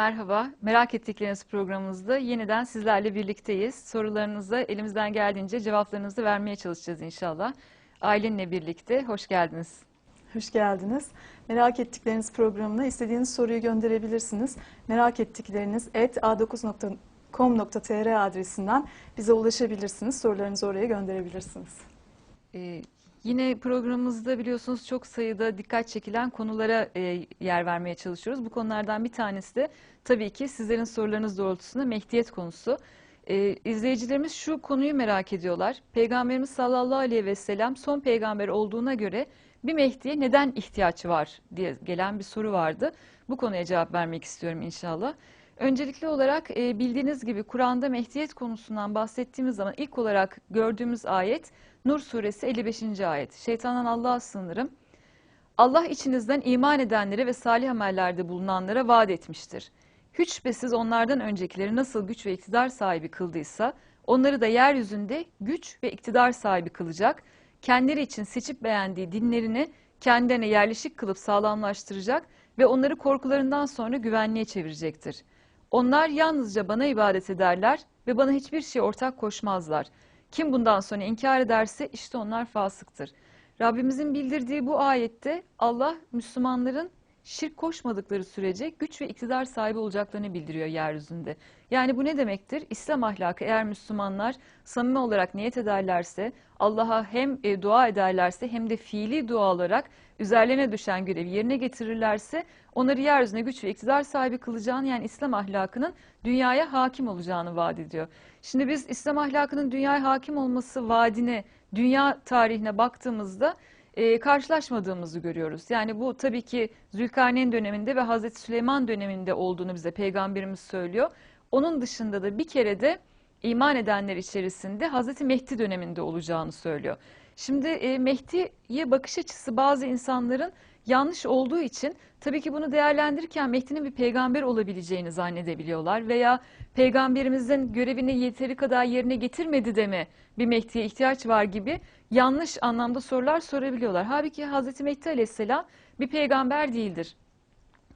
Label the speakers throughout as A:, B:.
A: Merhaba, merak ettikleriniz programımızda yeniden sizlerle birlikteyiz. Sorularınıza elimizden geldiğince cevaplarınızı vermeye çalışacağız inşallah. Ailenle birlikte, hoş geldiniz.
B: Hoş geldiniz. Merak ettikleriniz programına istediğiniz soruyu gönderebilirsiniz. Merak ettikleriniz a9.com.tr adresinden bize ulaşabilirsiniz. Sorularınızı oraya gönderebilirsiniz.
A: Ee, yine programımızda biliyorsunuz çok sayıda dikkat çekilen konulara e, yer vermeye çalışıyoruz. Bu konulardan bir tanesi de tabii ki sizlerin sorularınız doğrultusunda Mehdiyet konusu. Ee, izleyicilerimiz şu konuyu merak ediyorlar. Peygamberimiz sallallahu aleyhi ve sellem son peygamber olduğuna göre bir Mehdi'ye neden ihtiyaç var diye gelen bir soru vardı. Bu konuya cevap vermek istiyorum inşallah. Öncelikli olarak e, bildiğiniz gibi Kur'an'da Mehdiyet konusundan bahsettiğimiz zaman ilk olarak gördüğümüz ayet Nur suresi 55. ayet. Şeytandan Allah'a sığınırım. Allah içinizden iman edenlere ve salih amellerde bulunanlara vaat etmiştir. Hiç şüphesiz onlardan öncekileri nasıl güç ve iktidar sahibi kıldıysa onları da yeryüzünde güç ve iktidar sahibi kılacak. Kendileri için seçip beğendiği dinlerini kendilerine yerleşik kılıp sağlamlaştıracak ve onları korkularından sonra güvenliğe çevirecektir. Onlar yalnızca bana ibadet ederler ve bana hiçbir şey ortak koşmazlar. Kim bundan sonra inkar ederse işte onlar fasıktır. Rabbimizin bildirdiği bu ayette Allah Müslümanların şirk koşmadıkları sürece güç ve iktidar sahibi olacaklarını bildiriyor yeryüzünde. Yani bu ne demektir? İslam ahlakı eğer Müslümanlar samimi olarak niyet ederlerse, Allah'a hem e, dua ederlerse hem de fiili dua olarak üzerlerine düşen görevi yerine getirirlerse onları yeryüzüne güç ve iktidar sahibi kılacağını yani İslam ahlakının dünyaya hakim olacağını vaat ediyor. Şimdi biz İslam ahlakının dünyaya hakim olması vaadine, dünya tarihine baktığımızda e, karşılaşmadığımızı görüyoruz. Yani bu tabii ki Zülkarneyn döneminde ve Hazreti Süleyman döneminde olduğunu bize peygamberimiz söylüyor. Onun dışında da bir kere de iman edenler içerisinde Hazreti Mehdi döneminde olacağını söylüyor. Şimdi e, Mehdi'ye bakış açısı bazı insanların yanlış olduğu için tabii ki bunu değerlendirirken Mehdi'nin bir peygamber olabileceğini zannedebiliyorlar veya peygamberimizin görevini yeteri kadar yerine getirmedi de mi bir Mehdi'ye ihtiyaç var gibi yanlış anlamda sorular sorabiliyorlar. Halbuki Hazreti Mehdi Aleyhisselam bir peygamber değildir.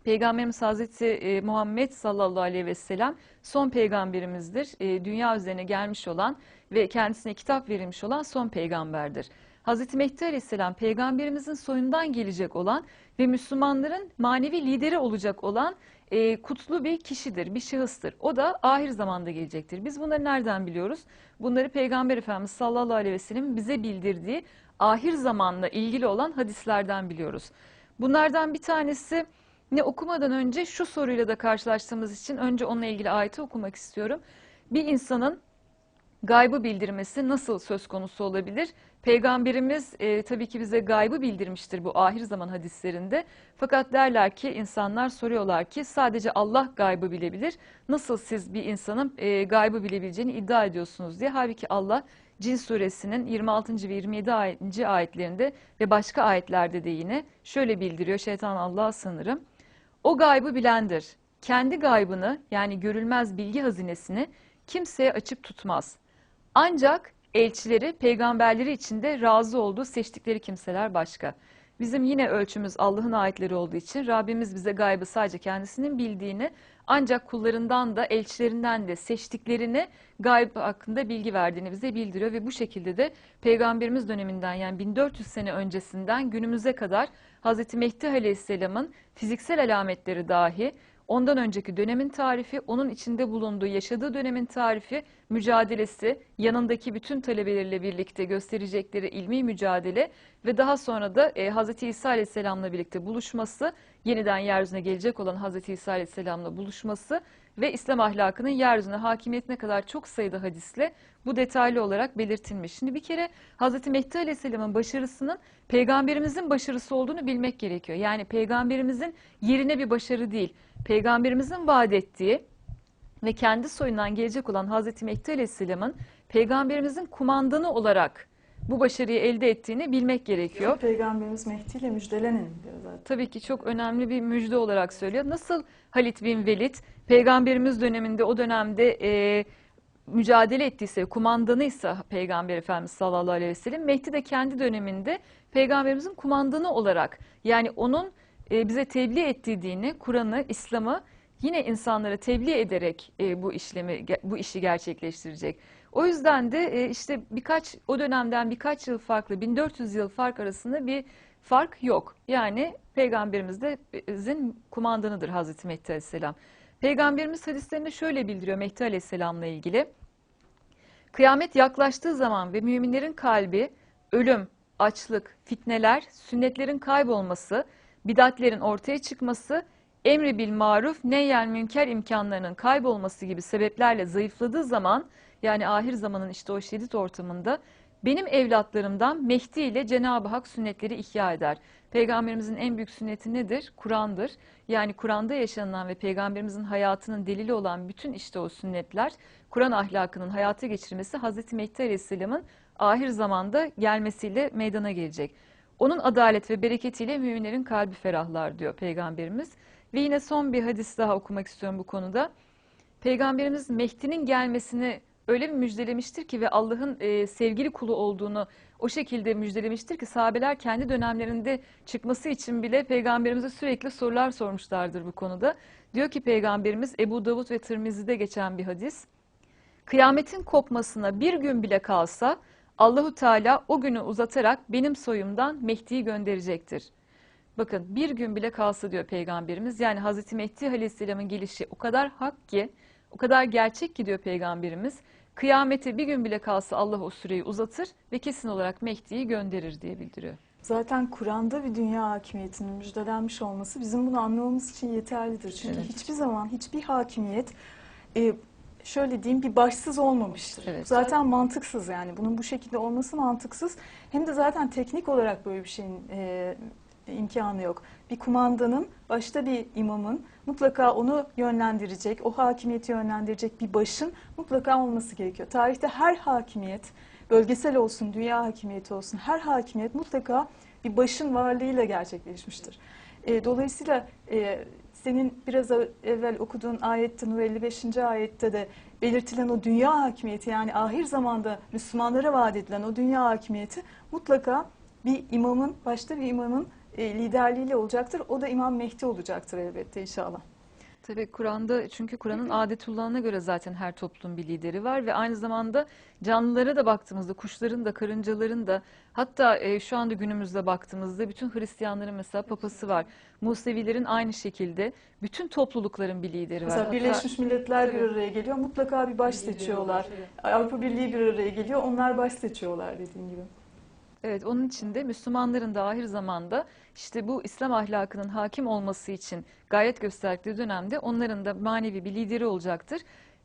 A: Peygamberimiz Hazreti e, Muhammed sallallahu aleyhi ve sellem son peygamberimizdir. E, dünya üzerine gelmiş olan ve kendisine kitap verilmiş olan son peygamberdir. Hazreti Mehdi aleyhisselam peygamberimizin soyundan gelecek olan ve Müslümanların manevi lideri olacak olan e, kutlu bir kişidir, bir şahıstır. O da ahir zamanda gelecektir. Biz bunları nereden biliyoruz? Bunları Peygamber Efendimiz sallallahu aleyhi ve sellem bize bildirdiği ahir zamanla ilgili olan hadislerden biliyoruz. Bunlardan bir tanesi ne okumadan önce şu soruyla da karşılaştığımız için önce onunla ilgili ayeti okumak istiyorum. Bir insanın gaybı bildirmesi nasıl söz konusu olabilir? Peygamberimiz e, tabii ki bize gaybı bildirmiştir bu ahir zaman hadislerinde. Fakat derler ki insanlar soruyorlar ki sadece Allah gaybı bilebilir. Nasıl siz bir insanın e, gaybı bilebileceğini iddia ediyorsunuz diye. Halbuki Allah Cin suresinin 26. ve 27. ayetlerinde ve başka ayetlerde de yine şöyle bildiriyor. Şeytan Allah'a sınırım. O gaybı bilendir. Kendi gaybını yani görülmez bilgi hazinesini kimseye açık tutmaz. Ancak elçileri, peygamberleri içinde razı olduğu seçtikleri kimseler başka. Bizim yine ölçümüz Allah'ın ayetleri olduğu için Rabbimiz bize gaybı sadece kendisinin bildiğini ancak kullarından da elçilerinden de seçtiklerini gayb hakkında bilgi verdiğini bize bildiriyor ve bu şekilde de peygamberimiz döneminden yani 1400 sene öncesinden günümüze kadar Hz. Mehdi Aleyhisselam'ın fiziksel alametleri dahi ondan önceki dönemin tarifi, onun içinde bulunduğu, yaşadığı dönemin tarifi, mücadelesi, yanındaki bütün talebeleriyle birlikte gösterecekleri ilmi mücadele ve daha sonra da e, Hz. İsa Aleyhisselam'la birlikte buluşması, yeniden yeryüzüne gelecek olan Hz. İsa Aleyhisselam'la buluşması ve İslam ahlakının yeryüzüne hakimiyetine kadar çok sayıda hadisle bu detaylı olarak belirtilmiş. Şimdi bir kere Hz. Mehdi Aleyhisselam'ın başarısının peygamberimizin başarısı olduğunu bilmek gerekiyor. Yani peygamberimizin yerine bir başarı değil. Peygamberimizin vaat ettiği ve kendi soyundan gelecek olan Hazreti Mehdi Aleyhisselam'ın peygamberimizin kumandanı olarak bu başarıyı elde ettiğini bilmek gerekiyor.
B: Peygamberimiz Mehdi ile müjdelenin diyor zaten.
A: Tabii ki çok önemli bir müjde olarak söylüyor. Nasıl Halit bin Velid peygamberimiz döneminde o dönemde e, mücadele ettiyse, kumandanıysa Peygamber Efendimiz sallallahu aleyhi ve sellem, Mehdi de kendi döneminde peygamberimizin kumandanı olarak yani onun e, bize tebliğ ettiği dini, Kur'an'ı, İslam'ı yine insanlara tebliğ ederek e, bu işlemi bu işi gerçekleştirecek. O yüzden de e, işte birkaç o dönemden birkaç yıl farklı 1400 yıl fark arasında bir fark yok. Yani peygamberimizin kumandanıdır Hazreti Mehdi Aleyhisselam. Peygamberimiz hadislerinde şöyle bildiriyor Mehdi Aleyhisselam'la ilgili. Kıyamet yaklaştığı zaman ve müminlerin kalbi ölüm, açlık, fitneler, sünnetlerin kaybolması, bidatlerin ortaya çıkması, emri bil maruf, neyyen münker imkanlarının kaybolması gibi sebeplerle zayıfladığı zaman yani ahir zamanın işte o şiddet ortamında benim evlatlarımdan Mehdi ile Cenab-ı Hak sünnetleri ihya eder. Peygamberimizin en büyük sünneti nedir? Kur'an'dır. Yani Kur'an'da yaşanılan ve peygamberimizin hayatının delili olan bütün işte o sünnetler, Kur'an ahlakının hayata geçirmesi Hazreti Mehdi Aleyhisselam'ın ahir zamanda gelmesiyle meydana gelecek. Onun adalet ve bereketiyle müminlerin kalbi ferahlar diyor Peygamberimiz. Ve yine son bir hadis daha okumak istiyorum bu konuda. Peygamberimiz Mehdi'nin gelmesini öyle bir müjdelemiştir ki ve Allah'ın e, sevgili kulu olduğunu o şekilde müjdelemiştir ki sahabeler kendi dönemlerinde çıkması için bile peygamberimize sürekli sorular sormuşlardır bu konuda. Diyor ki peygamberimiz Ebu Davud ve Tirmizi'de geçen bir hadis. Kıyametin kopmasına bir gün bile kalsa Allahu Teala o günü uzatarak benim soyumdan Mehdi'yi gönderecektir. Bakın bir gün bile kalsa diyor peygamberimiz. Yani Hazreti Mehdi Aleyhisselam'ın gelişi o kadar hak ki, o kadar gerçek ki diyor peygamberimiz. Kıyamete bir gün bile kalsa Allah o süreyi uzatır ve kesin olarak Mehdi'yi gönderir diye bildiriyor.
B: Zaten Kur'an'da bir dünya hakimiyetinin müjdelenmiş olması bizim bunu anlamamız için yeterlidir. Çünkü
A: Evet.
B: hiçbir zaman hiçbir hakimiyet e, şöyle diyeyim bir başsız olmamıştır.
A: Evet.
B: Zaten mantıksız yani bunun bu şekilde olması mantıksız. Hem de zaten teknik olarak böyle bir şeyin e, imkanı yok. Bir kumandanın başta bir imamın mutlaka onu yönlendirecek, o hakimiyeti yönlendirecek bir başın mutlaka olması gerekiyor. Tarihte her hakimiyet bölgesel olsun, dünya hakimiyeti olsun her hakimiyet mutlaka bir başın varlığıyla gerçekleşmiştir. E, dolayısıyla e, senin biraz evvel okuduğun ayette, Nur 55. ayette de belirtilen o dünya hakimiyeti yani ahir zamanda Müslümanlara vaat edilen o dünya hakimiyeti mutlaka bir imamın, başta bir imamın e, liderliğiyle olacaktır. O da İmam Mehdi olacaktır elbette inşallah.
A: Tabii Kur'an'da çünkü Kur'an'ın adetullahına göre zaten her toplum bir lideri var ve aynı zamanda canlılara da baktığımızda kuşların da karıncaların da hatta e, şu anda günümüzde baktığımızda bütün Hristiyanların mesela papası var. Musevilerin aynı şekilde bütün toplulukların bir lideri var.
B: Mesela
A: Hatta-
B: Birleşmiş Milletler bir araya geliyor. Mutlaka bir baş seçiyorlar. Avrupa Birliği bir araya geliyor. Onlar baş seçiyorlar dediğin gibi.
A: Evet, onun için de Müslümanların da ahir zamanda işte bu İslam ahlakının hakim olması için gayret gösterdikleri dönemde onların da manevi bir lideri olacaktır.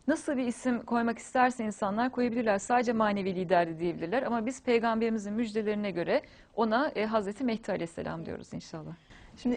A: Nasıl bir isim koymak isterse insanlar koyabilirler. Sadece manevi lider de diyebilirler. Ama biz peygamberimizin müjdelerine göre ona e, Hazreti Mehdi Aleyhisselam diyoruz inşallah.